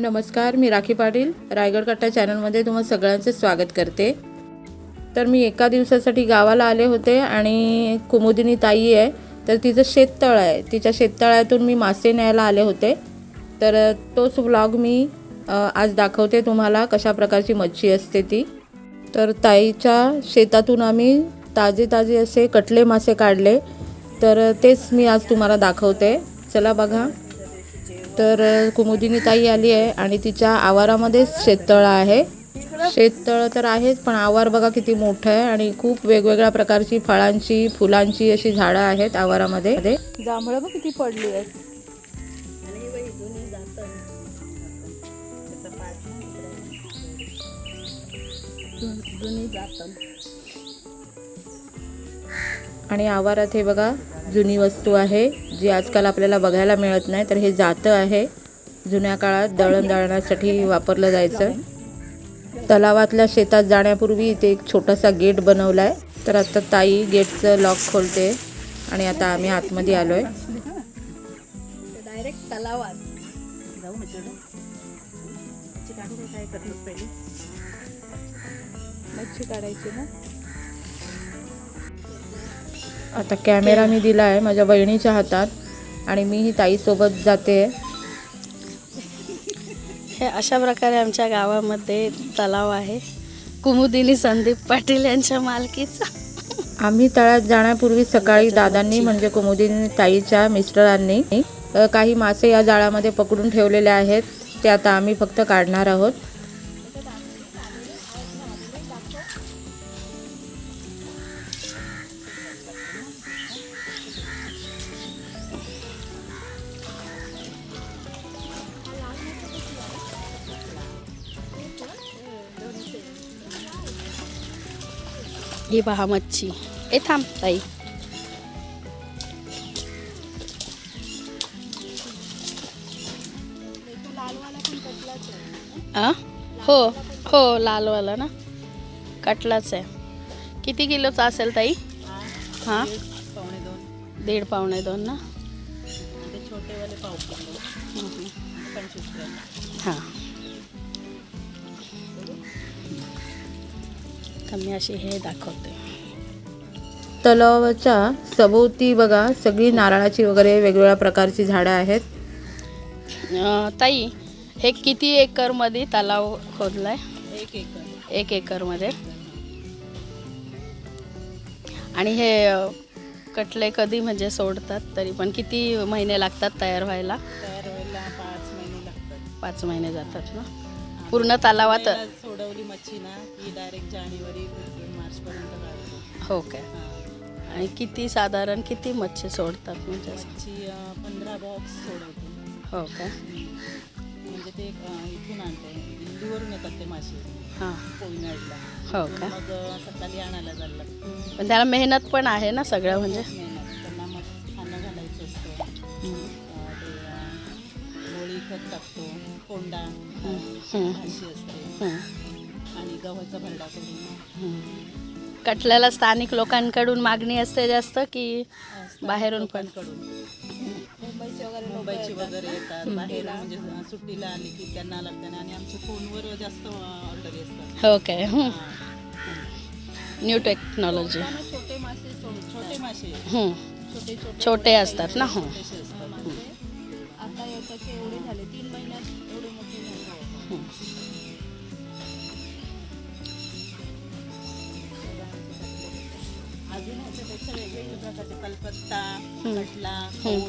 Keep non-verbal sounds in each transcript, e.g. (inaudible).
नमस्कार मी राखी पाटील. रायगड कट्टा चॅनलमध्ये तुम्हा सगळ्यांचे स्वागत करते. तर मी एका दिवसासाठी गावाला आले होते आणि कुमुदिनी ताई आहे तर तिचं शेततळ आहे. तिच्या शेततळ्यातून मी मासे न्यायला आले होते. तर तोच व्लॉग मी आज दाखवते तुम्हाला कशा प्रकारची मच्छी असते ती. तर ताईच्या शेतातून आम्ही ताजे ताजे असे कटले मासे काढले. तर तेच मी आज तुम्हाला दाखवते. चला बघा. तर कुमुदिनी ताई आली आहे आणि तिच्या आवारामध्येच शेततळं आहे. शेततळं तर आहेच पण आवार बघा किती मोठं आहे आणि खूप वेगवेगळ्या प्रकारची फळांची फुलांची अशी झाडं आहेत आवारामध्ये. जांभळं बघ किती पडली आहेत. आणि आवारात हे बघा जुनी वस्तू आहे. जी आजकाल आपल्याला बघायला मिळत नाही तर हे जातं आहे. जुन्या काळात दळण दळण्यासाठी वापरलं जायचं. तलावातल्या शेतात जाण्यापूर्वी इथे एक छोटासा गेट बनवला आहे तर आता ताई गेटचं लॉक खोलते आणि आता आम्ही आतमध्ये आलो आहे डायरेक्ट तलावात. जाऊ मच्छी काढायची ना? आता कॅमेरा मी दिला आहे माझ्या बहिणीच्या हातात आणि मी ही ताईसोबत जाते. हे अशा प्रकारे आमच्या गावामध्ये तलाव आहे. कुमुदिनी संदीप पाटील यांच्या मालकीचा. आम्ही तळ्यात जाण्यापूर्वी सकाळी दादांनी म्हणजे कुमुदिनी ताईच्या मिस्टरांनी काही मासे या जाळ्यामध्ये पकडून ठेवलेले आहेत. ते आता आम्ही फक्त काढणार आहोत. ही पहा मच्छी ए थांब ताई आ? हो हो लालवाला ना कटलाच आहे किती किलोचा असेल ताई हां दीड पावणे दोन ना हां मी अशी हे दाखवते. तलावाच्या सभोवती बघा सगळी नारळाची वगैरे वेगवेगळ्या प्रकारची झाडं आहेत. ताई हे किती एकरमध्ये तलाव खोदलाय? एक एकर. एक एकरमध्ये. आणि हे कटले कधी म्हणजे सोडतात तरी पण किती महिने लागतात तयार व्हायला? तयार व्हायला पाच महिने लागतात. पाच महिने जातात ना? पूर्ण तलावात. सोडवली मच्छी ना की डायरेक्ट जानेवारी मार्चपर्यंत काढतो हो काय? आणि किती साधारण किती मच्छी सोडतात म्हणजे? मच्छी पंधरा बॉक्स सोडवतो. हो काय म्हणजे ते इथून आणते. दिल्लीवरून येतात ते मासे. हां. कोयनाडला हो मग अं, सकाळी आणायला जायला लागतं. पण त्याला मेहनत पण आहे ना सगळं म्हणजे? मेहनत. त्यांना मग खाणं घालायचं असतं. गोळी खत टाकतो. कोंडा. भाजी असते. आणि गव्हाचा भरडा करून. कटल्याला स्थानिक लोकांकडून मागणी असते जास्त की बाहेरून पण? कडून मुंबईची वगैरे येतात बाहेर म्हणजे सुट्टीला आली की त्यांना लागतात आणि आमच्या फोनवर जास्त ऑर्डर असतात हो. काय न्यू टेक्नॉलॉजी छोटे मासे सोड छोटे मासे. छोटे छोटे छोटे असतात ना? हो. तसे खोल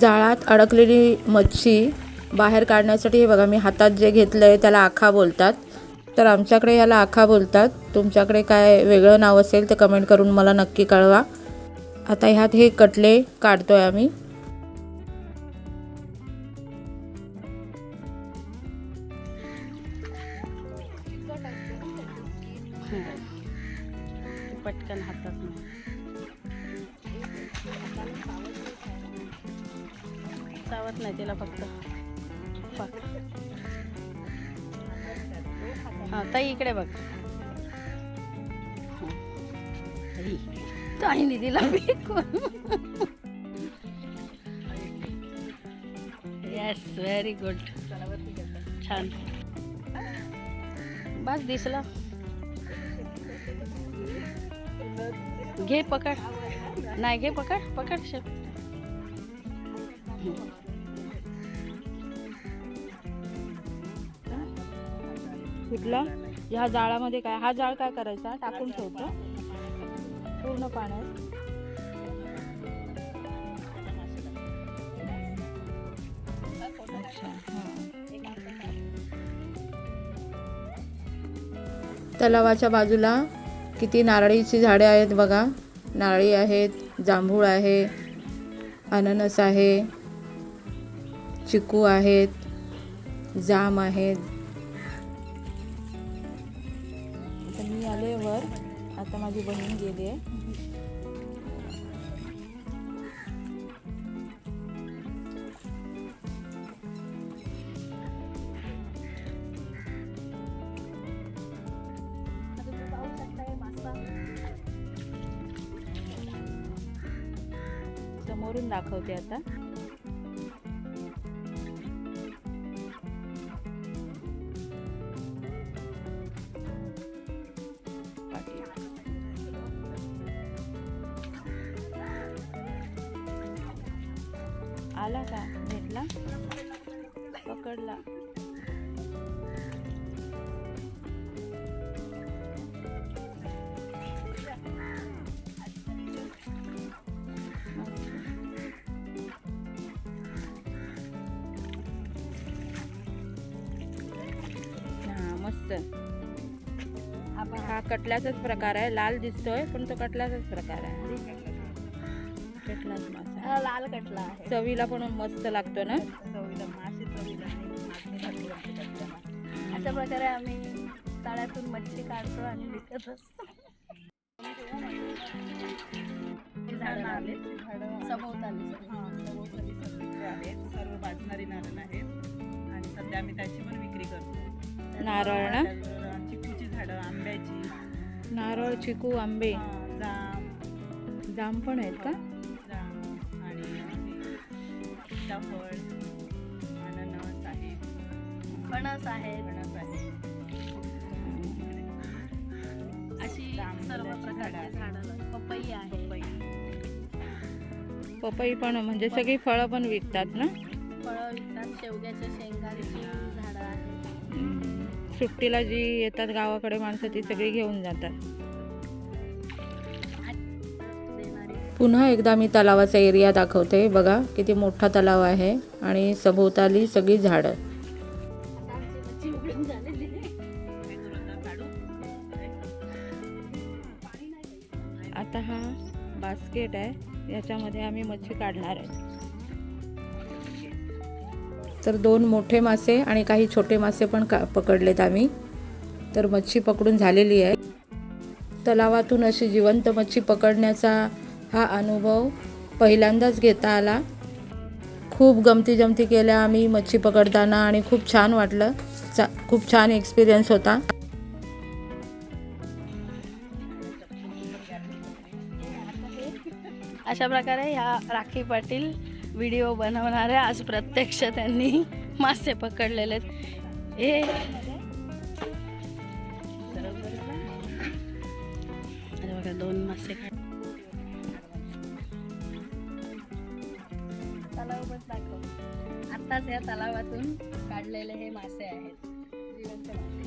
जाळात अडकलेली मच्छी बाहेर काढण्यासाठी हे बघा मी हातात जे घेतलं आहे त्याला आखा बोलतात. तर आमच्याकडे याला आखा बोलतात. तुमच्याकडे काय वेगळं नाव असेल तर कमेंट करून मला नक्की कळवा. आता ह्यात हे कटले काढतोय आम्ही. पटकन हातात चावत नाही तिला फक्त. हा ताई इकडे बघ. ताईने दिला फेकून. येस व्हेरी गुड छान. बस दिसला. घे पकड. नाही घे पकड. पकड शेप कुठला? ह्या जाळामध्ये काय हा जाळ काय करायचा? टाकून ठेवतो. पूर्ण पाण्यात. तलावाच्या बाजूला किती नारळीची झाडे आहेत बघा. नारळी आहेत जांभूळ आहे अननस आहे चिकू आहेत जाम आहेत. आता माझी बहीण गेली आहे. समोरून दाखवते आता. आला का भेटला? पकडला. हा मस्त. हा कटल्याचाच प्रकार आहे. लाल दिसतोय पण तो कटल्याचाच प्रकार आहे. कटलाच मासा हा लाल कटला आहे. चवीला पण मस्त लागतो ना? चवीला मासे चवीला. अशा प्रकारे आम्ही तळ्यातून मच्छी काढतो आणि विकत असतो. झाडं सर्व भाजणारी नारळ आहेत. आणि सध्या आम्ही त्याची पण विक्री करतो. नारळ ना? चिकूची झाडं आंब्याची. नारळ चिकू आंबे. जाम. जाम पण आहेत का? फणस आहेत फणस आहे. अशी सर्व प्रकारची. झाडं पपई आहे. पपई पण म्हणजे सगळी फळं पण विकतात ना? फळं विकतात. शेवग्याच्या शेंगाची झाडं आहेत. सुट्टीला जी येतात गावाकडे माणसं ती सगळी घेऊन जातात. पुन्हा एकदा मी तलावाचा एरिया दाखवते. बघा किती मोठा तलाव आहे आणि सभोवताली सगळी झाडं. आता हा बास्केट आहे. याच्यामध्ये आम्ही मच्छी काढणार आहे. तर दोन मोठे मासे आणि काही छोटे मासे पण का पकडलेत आम्ही. तर मच्छी पकडून झालेली आहे. तलावातून अशी जिवंत मच्छी पकडण्याचा हा अनुभव पहिल्यांदाच घेता आला. खूप गमती जमती केल्या आम्ही मच्छी पकडताना आणि खूप छान वाटलं. चा खूप छान एक्सपिरियन्स होता. अशा प्रकारे ह्या राखी पाटील व्हिडिओ बनवणारे आज प्रत्यक्ष त्यांनी मासे पकडलेले आहेत. हे बघा दोन मासे. तलाव दाखव. आत्ताच या तलावातून काढलेले हे मासे आहेत. जिवंत मासे.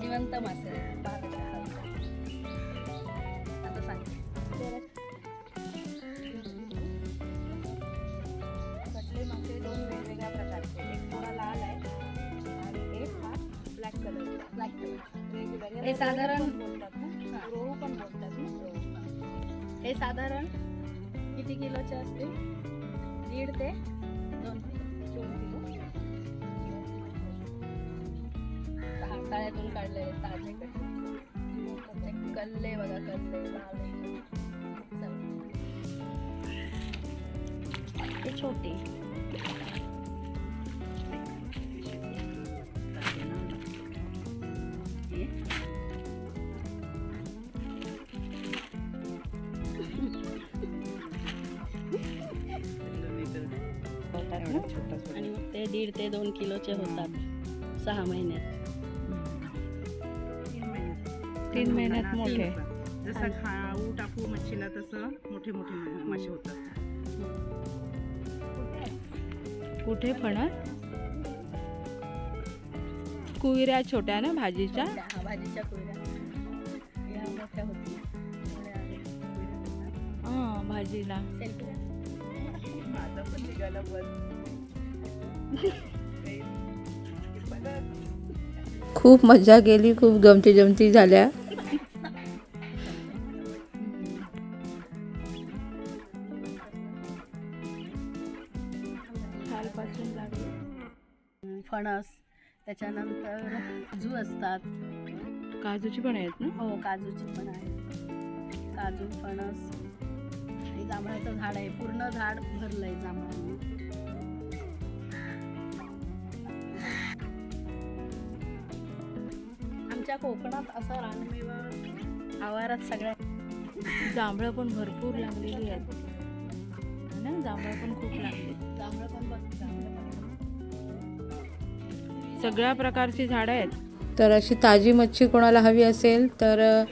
जिवंत मासे. आता सांग. कटले मासे दोन वेगवेगळ्या प्रकारचे. एक थोडा लाल आहे आणि एक हा ब्लॅक कलर. Black colour. हे साधारण- बोलतात ना. रोहू पण बोलतात ना. हे साधारण किती किलोचे असतील? दीड ते आणले बघा कसले ते छोटे. आणि मग ते दीड ते दोन किलोचे होतात. सहा महिन्यात तीन महिन्यात हा, मोठे. जसं खाऊ टाकू मच्छीला तसं मोठे मोठे मासे होतात. कुठे फणस कुयऱ्या छोट्या ना भाजीच्या? हा, भाजीच्या हा भाजीला. (laughs) खूप मजा केली खूप गमती जमती झाल्या. त्याच्यानंतर काजू असतात. काजूची पण आहेत ना? हो काजूची पण आहे काजू फणस आणि जांभळाचं झाड आहे. पूर्ण झाड भरलंय जांभळाने. आमच्या कोकणात असं रानमेवा आवारात सगळ्या जांभळं पण भरपूर लागलेली आहेत. है ना जांभळं पण खूप लागले. जांभळं पण बघ जांभळं पण सगळ्या प्रकारची झाडं आहेत. तर अशी ताजी मच्छी कोणाला हवी असेल तर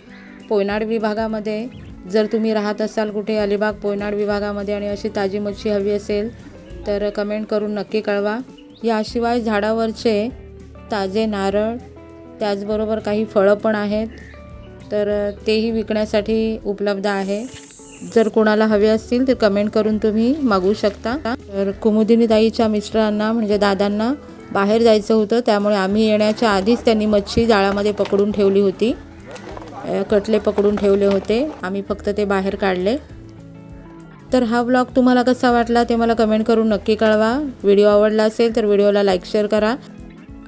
पोयनाड विभागामध्ये. जर तुम्ही राहत असाल कुठे अलिबाग पोयनाड विभागामध्ये आणि अशी ताजी मच्छी हवी असेल तर कमेंट करून नक्की कळवा. याशिवाय झाडावरचे ताजे नारळ त्याचबरोबर काही फळं पण आहेत. तर तेही विकण्यासाठी उपलब्ध आहे. जर कोणाला हवे असतील तर कमेंट करून तुम्ही मागवू शकता. तर कुमुदिनी ताईच्या मिस्टरांना म्हणजे दादांना बाहेर जायचं होतं त्यामुळे आम्ही येण्याच्या आधीच त्यांनी मच्छी जाळामध्ये पकडून ठेवली होती. कटले पकडून ठेवले होते. आम्ही फक्त ते बाहेर काढले. तर हा ब्लॉग तुम्हाला कसा वाटला ते मला कमेंट करून नक्की कळवा. व्हिडिओ आवडला असेल तर व्हिडिओला लाईक शेअर करा.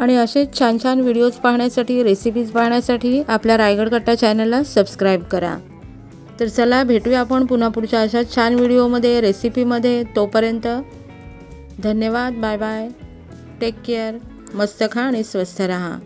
आणि असेच छान छान व्हिडिओज पाहण्यासाठी रेसिपीज पाहण्यासाठी आपल्या रायगड कट्टा चॅनलला सबस्क्राईब करा. तर चला भेटूया आपण पुन्हा पुढच्या अशा छान व्हिडिओमध्ये रेसिपीमध्ये तोपर्यंत. धन्यवाद. Bye bye take care. मस्त खा आणि स्वस्थ रहा.